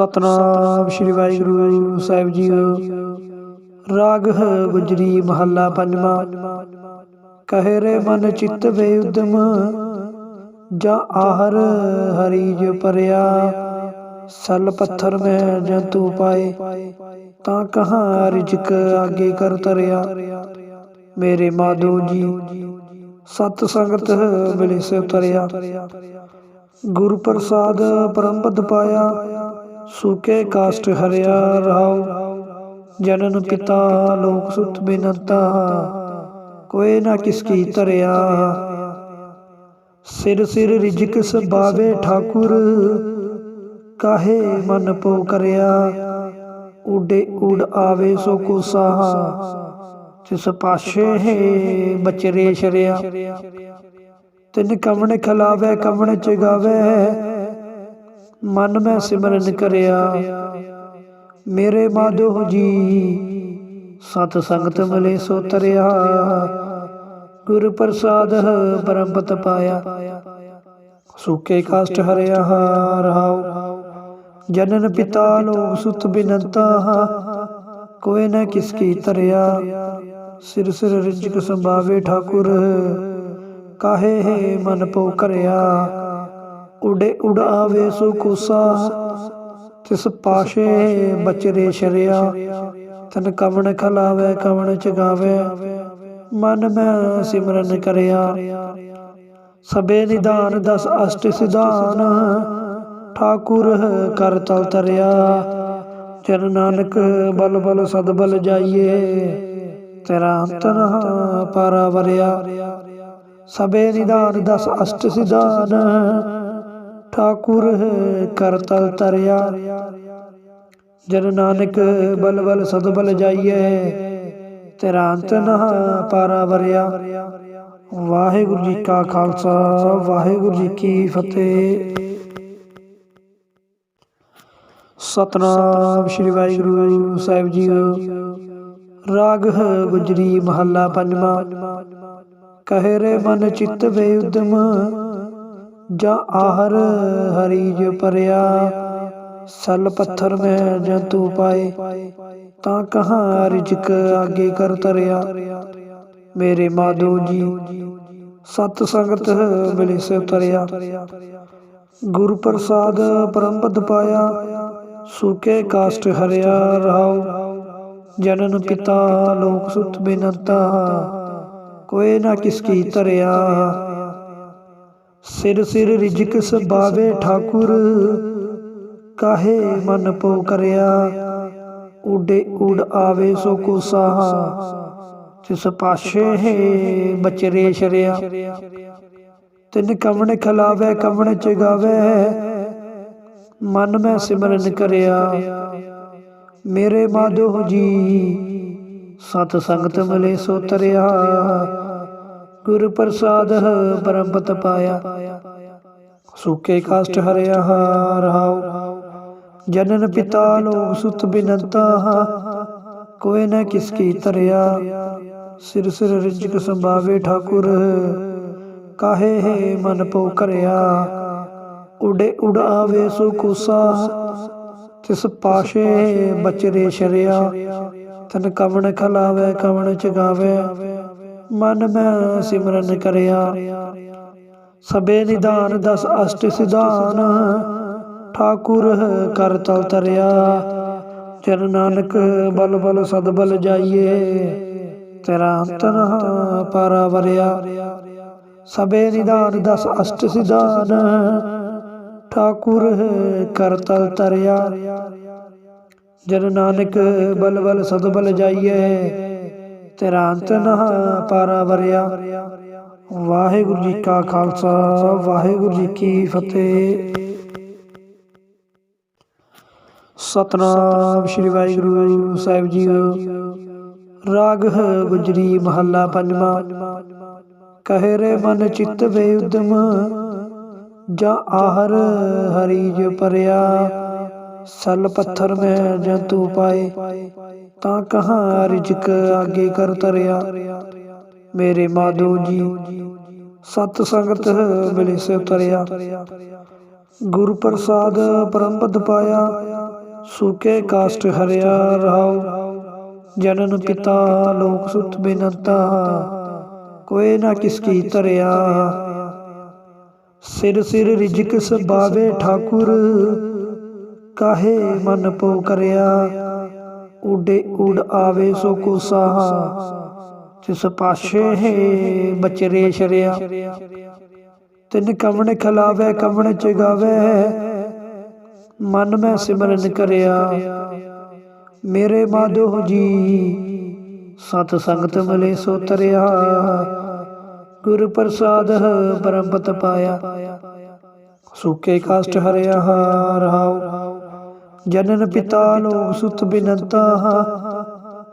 ਸਤਨਾਮ ਸ਼੍ਰੀ ਵਾਹਿਗੁਰੂ ਸਾਹਿਬ ਜੀ ਰਾਗ ਗੁਜਰੀ ਮਹੱਲਾ ਪੰਜਵਾਂ। ਕਹੇ ਰੇ ਮਨ ਚਿੱਤ ਵੇ ਉਦਮ ਜਾ ਆਹਰ ਹਰੀ ਜੋ ਪਰਿਆ ਸਲ ਪੱਥਰ ਮੈਂ ਜੰਤੂ ਪਾਏ, ਤਾਂ ਕਹਾਂ ਰਿਜਕ ਆਗੇ ਕਰ ਤਰਿਆ। ਮੇਰੇ ਮਾਧੋ ਜੀ, ਸਤ ਸੰਗਤ ਮਿਲੇ ਸੇ ਤਰਿਆ ਗੁਰ ਪ੍ਰਸਾਦ ਪਰਮਪਦ ਪਾਇਆ ਸੁਕੇ ਕਾਸ਼ਟ ਹਰਿਆ ਰਹਾਉ ਜਨਨ ਪਿਤਾ ਲੋਕ ਸੁਤ ਬਿਨਤਾ, ਕੋਈ ਨਾ ਕਿਸ ਕੀ ਤਰਿਆ ਸਿਰ ਸਿਰ ਰਿਜਕ ਸਬਾਵੇ ਠਾਕੁਰ, ਕਾਹੇ ਮਨ ਪੋ ਕਰਿਆ। ਉਡੇ ਉਡ ਆਵੇ ਸੋ ਕੋ ਸਾਹਾ ਤਿਸ ਪਾਸ਼ੇ ਬਚਰੇ ਸ਼ਰਿਆ। ਤਿਨ ਕਵਣ ਖਲਾਵੇ, ਕਵਣ ਚਗਾਵੇ ਮਨ ਮੈਂ ਸਿਮਰਨ ਕਰਿਆ। ਮੇਰੇ ਮਾਧੋ ਜੀ ਸਤ ਸੰਗਤ ਮਿਲੇ ਸੋ ਤਰਿਆ ਗੁਰ ਪ੍ਰਸਾਦ ਪਰਮਪਤ ਪਾਇਆ। ਸੂਕੇ ਕਾਸ਼ਟ ਹਰਿਆ ਰਹਾਉ ਜਨਨ ਪਿਤਾ ਲੋਕ ਸੁਤ ਬਿਨੰਤਾ। ਕੋਏ ਨ ਕਿਸ ਕੀ ਤਰਿਆ ਸਿਰ ਸਿਰ ਰਿਜਕ ਸੰਭਾਵੇ ਠਾਕੁਰ। ਕਾਹੇ ਹੈ ਮਨ ਪੋ ਕਰਿਆ ਉਡੇ ਉਡਾਵੇ ਸੋ ਕੋਸਾ ਤਿਸ ਪਾਸ਼ੇ ਬਚਰੇ ਸ਼ਰਿਆ, ਤਨ ਕਵਣ ਖਲਾਵੇ, ਕਵਣ ਚਗਾਵੇ, ਮਨ ਮੈਂ ਸਿਮਰਨ ਕਰਿਆ। ਸਬੇ ਨਿਦਾਨ ਦਸ ਅਸ਼ਟ ਸਿਧਾਨ, ਠਾਕੁਰ ਕਰ ਤਲ ਤਰਿਆ। ਜਨ ਨਾਨਕ ਬਲ ਬਲ ਸਦ ਬਲ ਜਾਈਏ, ਤੇਰਾ ਅੰਤ ਪਾਰਾ ਵਰਿਆ। ਸਬੇ ਨਿਦਾਨ ਦਸ ਅਸ਼ਟ ਸਿਧਾਨ ਠਾਕੁਰ ਕਰ ਤਲ ਤਰਿਆ ਜਨ ਨਾਨਕ ਬਲ ਬਲ ਸਦ ਬਲ ਜਾਈਏ ਤੇਰਾ ਅੰਤ ਨਾ ਪਾਰਾ ਵਰਿਆ। ਵਾਹਿਗੁਰੂ ਜੀ ਕਾ ਖਾਲਸਾ, ਵਾਹਿਗੁਰੂ ਜੀ ਕੀ ਫਤਿਹ। ਸਤਨਾਮ ਸ਼੍ਰੀ ਵਾਹਿਗੁਰੂ ਸਾਹਿਬ ਜੀਓ। ਰਾਗ ਗੁਜਰੀ ਮਹੱਲਾ ਪੰਜਵਾਂ। ਕਹੇ ਰੇ ਮਨ ਚਿੱਤ ਵੇ ਉਦਮ ਜਾ ਆਹਰ ਹਰੀ ਜੋ ਪਰਿਆ, ਸਲ ਪੱਥਰ ਮੈਂ ਜੰਤੂ ਪਾਏ, ਤਾਂ ਕਹਾਂ ਰਿਜਕ ਆਗੇ ਕਰ ਤਰਿਆ। ਮੇਰੇ ਮਾਧੋ ਜੀ, ਸਤ ਸੰਗਤ ਮਿਲੇ ਸੇ ਤਰਿਆ ਗੁਰ ਪ੍ਰਸਾਦ ਪਰਮਪਦ ਪਾਇਆ, ਸੂਕੇ ਕਾਸ਼ਟ ਹਰਿਆ ਰਹਾਉ। ਜਨਨ ਪਿਤਾ ਲੋਕ ਸੁਤ ਬਿਨਤਾ, ਕੋਈ ਨਾ ਕਿਸ ਕੀ ਤਰਿਆ। ਸਿਰ ਸਿਰ ਰਿਜਕ ਸਬਾਵੇ ਠਾਕੁਰ, ਕਾਹੇ ਮਨ ਪੋ ਕਰਿਆ? ਉਡੇ ਉਡ ਆਵੇ ਸੋ ਕੋ ਸਾਹਾ ਤਿਸ ਪਾਸ਼ੇ ਬਚਰੇ ਸ਼ਰਿਆ। ਤਿਨ ਕਵਣ ਖਲਾਵੇ, ਕਵਣ ਚਗਾਵੇ, ਮਨ ਮੈਂ ਸਿਮਰਨ ਕਰਿਆ। ਮੇਰੇ ਮਾਧੋ ਜੀ, ਸਤ ਸੰਗਤ ਮਿਲੇ ਸੋ ਤਰਿਆ। ਗੁਰ ਪ੍ਰਸਾਦ ਪਰਮਪਤ ਪਾਇਆ। ਸੂਕੇ ਕਾਸ਼ਟ ਹਰਿਆ ਰਹਾਉ ਜਨਨ ਪਿਤਾ ਲੋਕ ਸੁਤ ਬਿਨੰਤਾ ਕੋਏ ਨ ਕਿਸ ਕੀ ਤਰਿਆ ਸਿਰ ਸਿਰ ਰਿਜਕ ਸੰਭਾਵੇ ਠਾਕੁਰ। ਕਾਹੇ ਹੈ ਮਨ ਪੋ ਕਰਿਆ ਉਡੇ ਉਡਾਵੇ ਸੋ ਕੋਸਾ। ਤਿਸ ਪਾਸ਼ੇ ਬਚਰੇ ਸ਼ਰਿਆ। ਤਨ ਕਵਣ ਖਲਾਵੇ, ਕਵਣ ਚਗਾਵੇ। ਮਨ ਮੈਂ ਸਿਮਰਨ ਕਰਿਆ। ਸਬੇ ਨਿਦਾਨ ਦਸ ਅਸ਼ਟ ਸਿਧਾਨ, ਠਾਕੁਰ ਕਰ ਤਲ ਤਰਿਆ। ਜਨ ਨਾਨਕ ਬਲ ਬਲ ਸਦ ਬਲ ਜਾਈਏ, ਤੇਰਾ ਅੰਤ ਨਾ ਪਾਰਾ ਵਰਿਆ। ਸਬੇ ਨਿਦਾਨ ਦਸ ਅਸ਼ਟ ਸਿਧਾਨ, ਠਾਕੁਰ ਕਰ ਤਲ ਤਰਿਆ। ਜਨ ਨਾਨਕ ਬਲ ਬਲ ਸਦ ਬਲ ਜਾਈਏ ਤੇਰਾ ਅੰਤ ਨਾ ਪਾਰਾ ਵਰਿਆ ਵਾਹਿਗੁਰੂ ਜੀ ਕਾ ਖਾਲਸਾ ਵਾਹਿਗੁਰੂ ਜੀ ਕੀ ਫਤਿਹ। ਸਤਨਾਮ ਸ਼੍ਰੀ ਵਾਹਿਗੁਰੂ ਸਾਹਿਬ ਜੀਓ। ਰਾਗ ਗੁਜਰੀ ਮਹੱਲਾ ਪੰਜਵਾਂ। ਕਹੇ ਰੇ ਮਨ ਚਿੱਤ ਵੇ ਉਦਮ ਜਾ ਆਹਰ ਹਰੀ ਜੋ ਪਰਿਆ ਸਲ ਪੱਥਰ ਮੈਂ ਜੰਤੂ ਪਾਏ। ਤਾਂ ਕਹਾਂ ਰਿਜਕ ਆਗੇ ਕਰ ਤਰਿਆ। ਮੇਰੇ ਮਾਧੋ ਜੀ, ਸਤ ਸੰਗਤ ਮਿਲੇ ਸੇ ਤਰਿਆ। ਗੁਰ ਪ੍ਰਸਾਦ ਪਰਮਪਦ ਪਾਇਆ, ਸੂਕੇ ਕਾਸਟ ਹਰਿਆ ਰਹਾਉ। ਜਨਨ ਪਿਤਾ ਲੋਕ ਸੁਤ ਬਿਨੰਤਾ, ਕੋਈ ਨਾ ਕਿਸ ਕੀ ਤਰਿਆ। ਸਿਰ ਸਿਰ ਰਿਜਕ ਸਬਾਵੇ ਠਾਕੁਰ, ਕਾਹੇ ਮਨ ਪੋ ਕਰਿਆ। ਉਡੇ ਉਡ ਆਵੇ ਸੋ ਕੋ ਸਾਹਾ ਤਿਸ ਪਾਸ਼ੇ ਹੈ ਬਚਰੇ ਸ਼ਰਿਆ। ਤਿਨ ਕਵਣ ਖਲਾਵੇ, ਕਵਣ ਚਗਾਵੇ, ਮਨ ਮੈਂ ਸਿਮਰਨ ਕਰਿਆ। ਮੇਰੇ ਮਾਧੋ ਜੀ, ਸਤ ਸੰਗਤ ਮਿਲੇ ਸੋ ਤਰਿਆ। ਗੁਰ ਪ੍ਰਸਾਦ ਪਰਮਪਤ ਪਾਇਆ। ਸੁਕੇ ਕਾਸ਼ਟ ਹਰਿਆ, ਰਹਾਉ। ਜਨਨ ਪਿਤਾ ਲੋਕ ਸੁਤ ਬਿਨੰਤਾ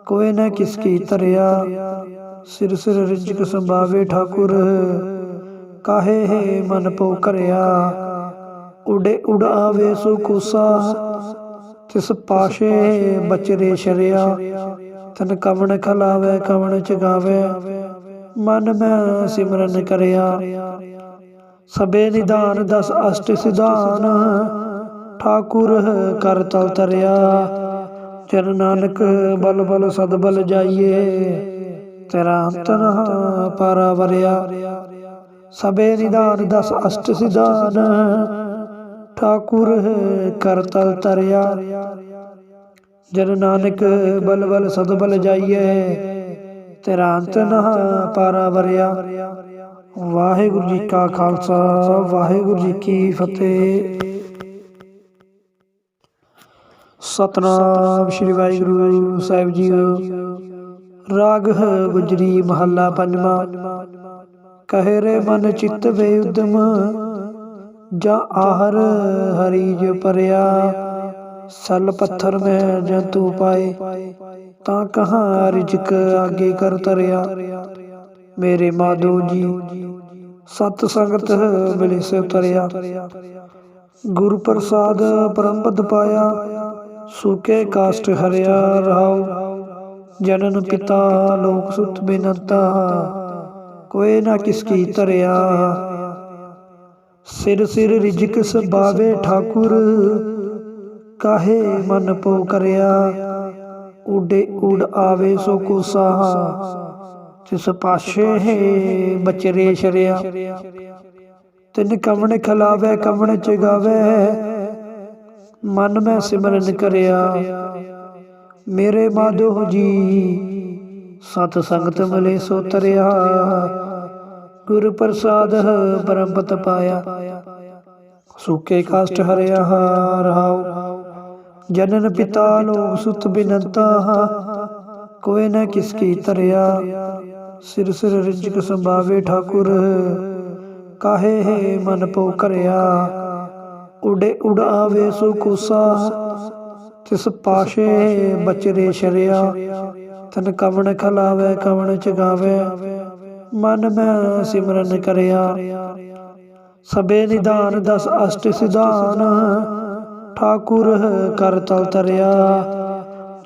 ਕੋਏ ਨਾ ਕਿਸ ਕੀ ਤਰਿਆ ਸਿਰ ਸਿਰ ਰਿਜਕ ਸੰਭਾਵੇ ਠਾਕੁਰ। ਕਾਹੇ ਹੈ ਮਨ ਪੋ ਕਰਿਆ। ਉਡੇ ਉਡ ਆਵੇ ਸੋ ਕੁਸਾ ਤਿਸ ਪਾਸ਼ੇ ਬਚਰੇ ਸ਼ਰਿਆ। ਤਨ ਕਵਣ ਖਲਾਵੇ, ਕਵਣ ਚਗਾਵੇ। ਮਨ ਮੈਂ ਸਿਮਰਨ ਕਰਿਆ। ਸਬੇ ਨਿਦਾਨ ਦਸ ਅਸ਼ਟ ਸਿਧਾਨ। ਠਾਕੁਰ ਕਰ ਤਲ ਤਰਿਆ ਜਨ ਨਾਨਕ ਬਲ ਬਲ ਸਦ ਬਲ ਜਾਈਏ। ਤੇਰਾ ਅੰਤ ਪਾਰਾ ਵਰਿਆ। ਸਬੇ ਨਿਦਾਨ ਦਸ ਅਸ਼ਟ ਸਿਧਾਨ। ਠਾਕੁਰ ਕਰ ਤਲ ਤਰਿਆ ਜਨ ਨਾਨਕ ਬਲ ਬਲ ਸਦ ਬਲ ਜਾਈਏ। ਤੇਰਾ ਅੰਤ ਪਾਰਾ ਵਰਿਆ। ਵਾਹਿਗੁਰੂ ਜੀ ਕਾ ਖਾਲਸਾ, ਵਾਹਿਗੁਰੂ ਜੀ ਕੀ ਫਤਿਹ। ਸਤਨਾਮ ਸ੍ਰੀ ਵਾਹਿਗੁਰੂ ਸਾਹਿਬ ਜੀ ਰਾਗ ਗੁਜਰੀ ਮਹੱਲਾ ਪੰਜਵਾਂ। ਕਹੇ ਰੇ ਮਨ ਚਿੱਤ ਵੇ ਉਦਮ, ਜਾਂ ਆਹਰ ਹਰੀ ਜੋ ਪਰਿਆ ਸਲ ਪੱਥਰ ਮੈਂ ਜੰਤੂ ਪਾਏ, ਤਾਂ ਕਹਾਂ ਰਿਜਕ ਆਗੇ ਕਰ ਤਰਿਆ। ਮੇਰੇ ਮਾਧੋ ਜੀ, ਸਤ ਸੰਗਤ ਮਿਲੇ ਸੇ ਤਰਿਆ। ਗੁਰ ਪ੍ਰਸਾਦ ਪਰਮਪਦ ਪਾਇਆ ਸੁਕੇ ਕਾਸ਼ਟ ਹਰਿਆ ਰਹਾਉ, ਜਨਨ ਪਿਤਾ ਲੋਕ ਸੁਤ ਬਿਨੰਤਾ ਕੋਏ ਨਾ ਕਿਸ ਕੀ ਤਰਿਆ ਸਿਰ ਸਿਰ ਰਿਜਕ ਸਬਾਵੇ ਠਾਕੁਰ, ਕਾਹੇ ਮਨ ਪੋ ਕਰਿਆ। ਉਡੇ ਉਡ ਆਵੇ ਸੋ ਕੋ ਸਾਹਾ ਤਿਸ ਪਾਸ਼ੇ ਹੈ ਬਚਰੇ ਸ਼ਰਿਆ। ਤਿਨ ਕਵਣ ਖਲਾਵੇ, ਕਵਣ ਚਗਾਵੇ ਮਨ ਮੈਂ ਸਿਮਰਨ ਕਰਿਆ। ਮੇਰੇ ਮਾਧੋ ਜੀ ਸਤ ਸੰਗਤ ਮਿਲੇ ਸੋ ਤਰਿਆ ਗੁਰ ਪ੍ਰਸਾਦ ਪਰਮਪਤ ਪਾਇਆ। ਸੂਕੇ ਕਾਸ਼ਟ ਹਰਿਆ ਰਹਾਉ ਜਨਨ ਪਿਤਾ ਲੋਕ ਸੁਤ ਬਿਨੰਤਾ। ਕੋਏ ਨ ਕਿਸ ਕੀ ਤਰਿਆ ਸਿਰ ਸਿਰ ਰਿਜਕ ਸੰਭਾਵੇ ਠਾਕੁਰ। ਕਾਹੇ ਹੈ ਮਨ ਪੋ ਕਰਿਆ। ਉਡੇ ਉਡ ਆਵੇ ਸੋ ਕੁਸਾ ਤਿਸ ਪਾਸ਼ੇ ਬਚਰੇ ਸ਼ਰਿਆ, ਤਨ ਕਵਣ ਖਲਾਵੇ, ਕਵਣ ਚਗਾਵੇ, ਮਨ ਮੈਂ ਸਿਮਰਨ ਕਰਿਆ। ਸਬੇ ਨਿਦਾਨ ਦਸ ਅਸ਼ਟ ਸਿਧਾਨ, ਠਾਕੁਰ ਕਰ ਤਲ ਤਰਿਆ।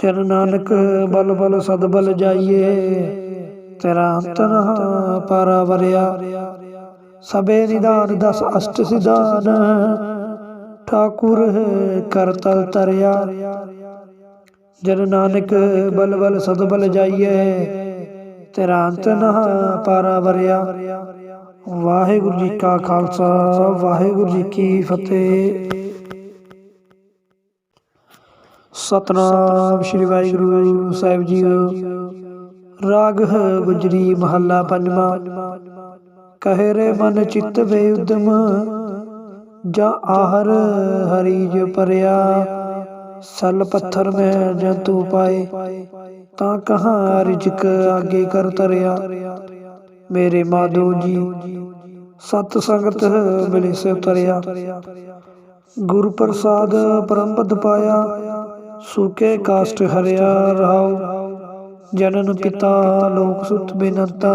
ਜਨ ਨਾਨਕ ਬਲ ਬਲ ਸਦ ਬਲ ਜਾਈਏ, ਤੇਰਾ ਅੰਤ ਪਾਰਾ ਵਰਿਆ ਸਬੇ ਨਿਦਾਨ ਦਸ ਅਸ਼ਟ ਸਿਧਾਨ ਠਾਕੁਰ ਕਰ ਤਲ ਤਰਿਆ। ਜਨ ਨਾਨਕ ਬਲ ਬਲ ਸਦ ਬਲ ਜਾਈਏ ਤੇਰਾ ਅੰਤ ਨਾ ਪਾਰਾ ਵਰਿਆ। ਵਾਹਿਗੁਰੂ ਜੀ ਕਾ ਖਾਲਸਾ, ਵਾਹਿਗੁਰੂ ਜੀ ਕੀ ਫਤਿਹ। ਸਤਨਾਮ ਸ੍ਰੀ ਵਾਹਿਗੁਰੂ ਸਾਹਿਬ ਜੀਓ। ਰਾਗ ਗੁਜਰੀ ਮਹੱਲਾ ਪੰਜਵਾਂ। ਕਹੇ ਰੇ ਮਨ ਚਿੱਤ ਵੇ ਉਦਮ ਜਾ ਆਹਰ ਹਰੀ ਜੋ ਪਰਿਆ, ਸਲ ਪੱਥਰ ਮੈਂ ਜੰਤੂ ਪਾਏ, ਤਾਂ ਕਹਾਂ ਰਿਜਕ ਆਗੇ ਕਰ ਤਰਿਆ। ਮੇਰੇ ਮਾਧੋ ਜੀ, ਸਤ ਸੰਗਤ ਮਿਲੇ ਸੇ ਤਰਿਆ ਗੁਰ ਪ੍ਰਸਾਦ ਪਰਮਪਦ ਪਾਇਆ, ਸੂਕੇ ਕਾਸ਼ਟ ਹਰਿਆ ਰਹਾਉ। ਜਨਨ ਪਿਤਾ ਲੋਕ ਸੁਤ ਬਿਨੰਤਾ,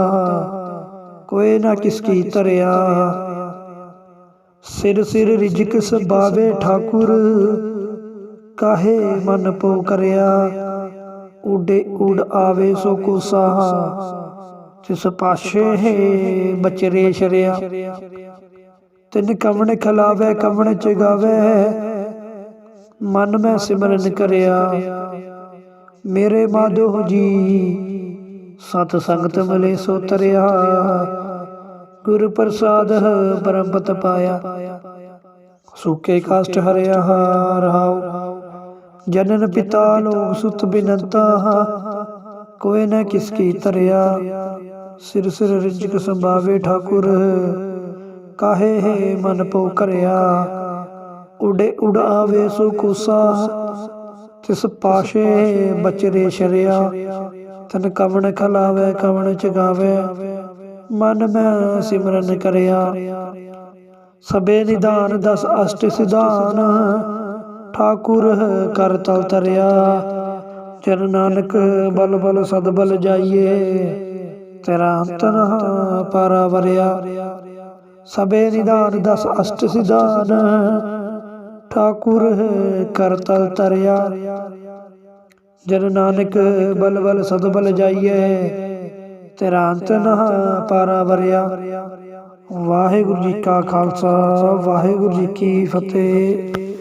ਕੋਈ ਨਾ ਕਿਸ ਕੀ ਤਰਿਆ। ਸਿਰ ਸਿਰ ਰਿਜਕ ਸਬਾਵੇ ਠਾਕੁਰ, ਕਾਹੇ ਮਨ ਪੋ ਕਰਿਆ? ਉਡੇ ਉਡ ਆਵੇ ਸੋ ਕੋ ਸਾਹਾ ਤਿਸ ਪਾਸ਼ੇ ਹੈ ਬਚਰੇ ਸ਼ਰਿਆ। ਤਿਨ ਕਵਣ ਖਲਾਵੇ, ਕਵਣ ਚਗਾਵੇ, ਮਨ ਮੈਂ ਸਿਮਰਨ ਕਰਿਆ। ਮੇਰੇ ਮਾਧੋ ਜੀ, ਸਤ ਸੰਗਤ ਮਿਲੇ ਸੋ ਤਰਿਆ। ਗੁਰ ਪ੍ਰਸਾਦ ਪਰਮ ਪਾਇਆ। ਸੁਕੇ ਕਾਸ਼ਟ ਹਰਿਆ ਰਹਾਉ ਜਨਨ ਪਿਤਾ ਲੋਕ ਸੁਤ ਬਿਨੰਤਾ ਕੋਇ ਨ ਕਿਸ ਕੀ ਤਰਿਆ। ਸਿਰ ਸਿਰ ਰਿਜਕ ਸੰਭਾਵੇ ਠਾਕੁਰ। ਕਾਹੇ ਹੈ ਮਨ ਪਉ ਕਰਿਆ। ਉਡੇ ਉਡਾਵੇ ਸੋ ਕੁਸਾ। ਤਿਸ ਪਾਸ਼ੇ ਬਚਰੇ ਸ਼ਰਿਆ। ਤਨ ਕਵਣ ਖਲਾਵੇ, ਕਵਣ ਚਗਾਵੇ। ਮਨ ਮੈਂ ਸਿਮਰਨ ਕਰਿਆ। ਸਬੇ ਨਿਦਾਨ ਦਸ ਅਸ਼ਟ ਸਿਧਾਨ, ਠਾਕੁਰ ਕਰ ਤਲ ਤਰਿਆ। ਚਰਨ ਨਾਨਕ ਬਲ ਬਲ ਸਦ ਬਲ ਜਾਈਏ, ਤੇਰਾ ਅੰਤ ਨਾ ਪਾਰਾ ਵਰਿਆ ਸਬੇ ਨਿਦਾਨ ਦਸ ਅਸ਼ਟ ਸਿਧਾਨ, ਠਾਕੁਰ ਕਰ ਤਲ ਤਰਿਆ। ਜਨ ਨਾਨਕ ਬਲ ਬਲ ਸਦ ਬਲ ਜਾਈਏ ਤੇਰਾ ਅੰਤ ਨਾ ਪਾਰਾ ਵਰਿਆ। ਵਾਹਿਗੁਰੂ ਜੀ ਕਾ ਖਾਲਸਾ ਵਾਹਿਗੁਰੂ ਜੀ ਕੀ ਫਤਿਹ।